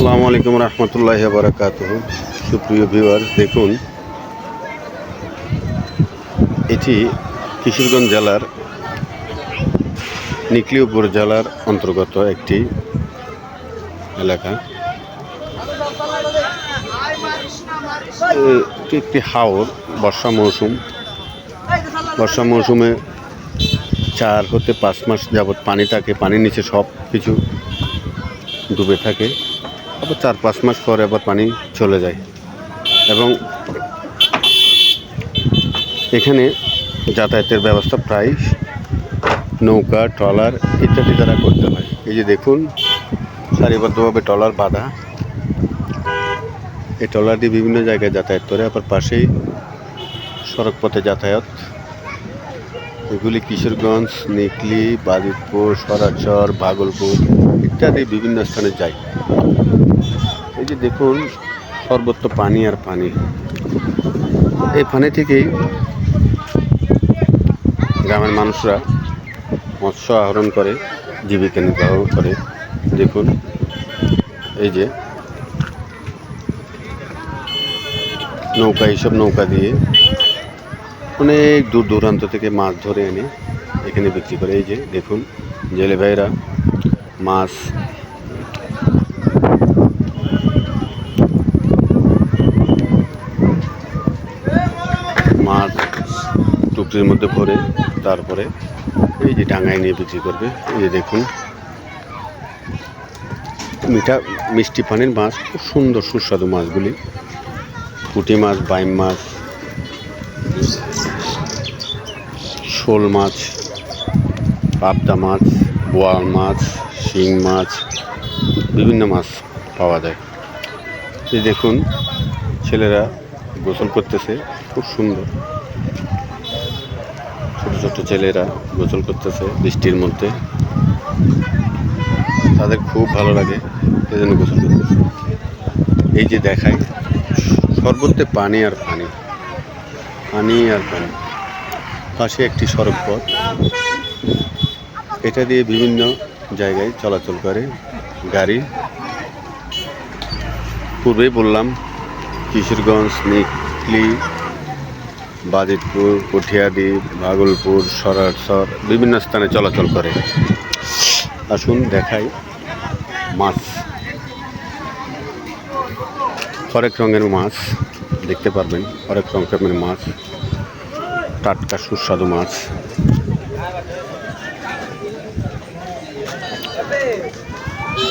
আসসালামু আলাইকুম রহমতুল্লাহ বারাকাত সুপ্রিয় ভিউয়ার দেখুন, এটি কিশোরগঞ্জ জেলার নিকলিউপুর জেলার অন্তর্গত একটি এলাকা। এটি একটি হাওর, বর্ষা মৌসুম। বর্ষা মৌসুমে চার হতে পাঁচ মাস যাবৎ পানি থাকে, পানির নিচে সব কিছু ডুবে থাকে। আবার চার পাঁচ মাস পরে আবার পানি চলে যায়। এবং এখানে যাতায়াতের ব্যবস্থা প্রায় নৌকা, ট্রলার ইত্যাদি দ্বারা করতে হয়। এই যে দেখুন, সারিবদ্ধভাবে ট্রলার বাঁধা। এই ট্রলার দিয়ে বিভিন্ন জায়গায় যাতায়াত করে, আবার পাশেই সড়ক পথে যাতায়াত। এগুলি কিশোরগঞ্জ, নিকলি, বাজিতপুর, সরাচর, ভাগলপুর ইত্যাদি বিভিন্ন স্থানে যায়। এই যে দেখুন সর্বত্র পানি আর পানি। এই পানি থেকেই গ্রামের মানুষরা মৎস্য আহরণ করে, জীবিকা নির্বাহ করে। দেখুন, এই যে নৌকা, এইসব নৌকা দিয়ে অনেক দূর দূরান্ত থেকে মাছ ধরে এনে এখানে বিক্রি করে। এই যে দেখুন, জেলে ভাইরা মাছ। মাছ টুকরির মধ্যে ভরে তারপরে এই যে ডাঙায় নিয়ে বিক্রি করবে, এই যে দেখুন। মিঠা মিষ্টি পানির মাছ, খুব সুন্দর সুস্বাদু মাছগুলি। পুঁটি মাছ, বাইম মাছ, শোল মাছ, পাবদা মাছ, বোয়াল মাছ। শিং মাছ, বিভিন্ন মাছ পাওয়া যায়। এই দেখুন, ছেলেরা গোসল করতেছে, খুব সুন্দর। ছোট ছোট ছেলেরা গোসল করতেছে বৃষ্টির মধ্যে। তাদের খুব ভালো লাগে এজন্য গোসল করতেছে। এই যে দেখায় সর্বত্রে পানি আর পানি। পানি আর পানি। পাশে একটি সড়ক পথ এটা দিয়ে বিভিন্ন জায়গায় চলাচল করে গাড়ি। পূর্বেই বললাম, কিশোরগঞ্জ, নিকলি, বাজিতপুর কঠিয়াদ্বীপ ভাগলপুর, সরারসর বিভিন্ন স্থানে চলাচল করে। আসুন দেখাই মাছ। হরেক রঙের মাছ দেখতে পারবেন। হরেক রকমের মাছ। টাটকা সুস্বাদু মাছ।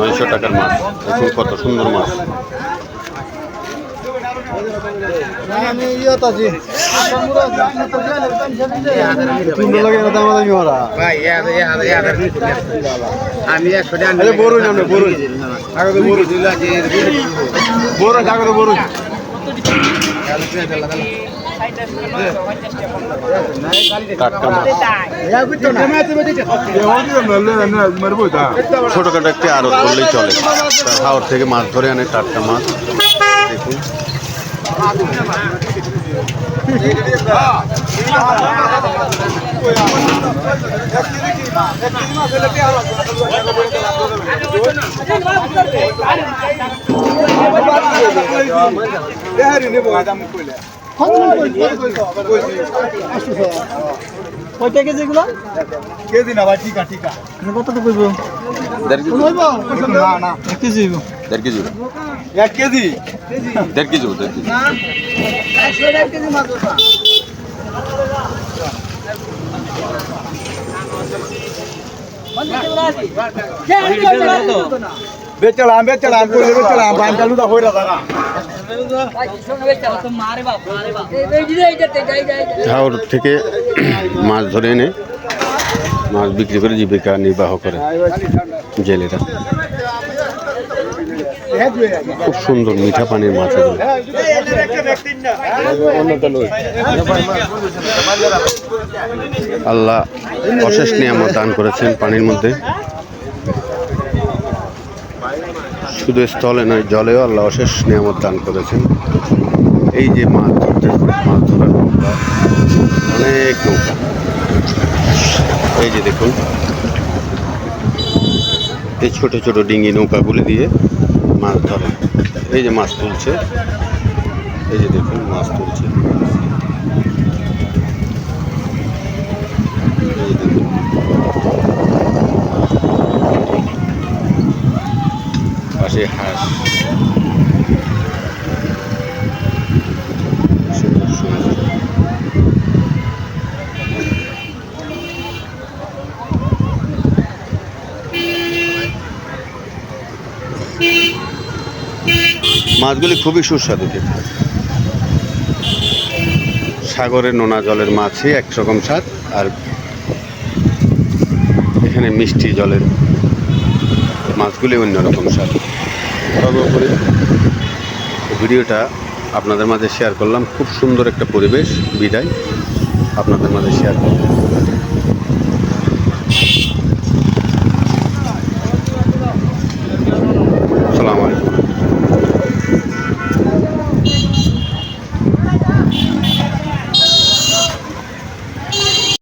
নয়শো টাকার মাছ। দেখুন কত সুন্দর মাছ। বড় না বড় আগে তো বড় বড় আগে তো বড় টাটকা মাছ ছোটোখাটো একটি আড়ত বললেই চলে তার হাওর থেকে মাছ ধরে আনে টাটকা মাছ দেখুন কয়টা কেজি এগুলো? কেজি না ভাই ঠিকা ঠিকা কত তো কইব? না না। এক কেজি দেড় কেজি। এক কেজি? দেড় কেজি দেড় কেজি। বেচলাম বেচলাম কইলে বেচলাম বান চালু দা হইরা দাঁড়া। হাওর থেকে মাছ ধরে এনে মাছ বিক্রি করে জীবিকা নির্বাহ করে জেলেরা। খুব সুন্দর মিঠা পানির মাছ আল্লাহ অশেষ নিয়ামত দান করেছেন পানির মধ্যে। শুধু স্থলে নয়, জলেও আল্লাহ অশেষ নিয়ামত দান করেছেন। এই যে মাছ ধরতে, মাছ ধরার নৌকা, অনেক নৌকা। এই যে দেখুন, এই ছোট ছোট ডিঙ্গি নৌকাগুলি দিয়ে মাছ ধরে। এই যে মাছ তুলছে, এই যে দেখুন, মাছ তুলছে। পাশে হাঁস। মাছগুলি খুবই সুস্বাদু খেতে। সাগরের নোনা জলের মাছই একরকম স্বাদ, আর এখানে মিষ্টি জলের মাছগুলি অন্যরকম স্বাদ সর্বোপরি ভিডিওটা আপনাদের মাঝে শেয়ার করলাম। খুব সুন্দর একটা পরিবেশ, বিদায়। আপনাদের মাঝে শেয়ার করলাম।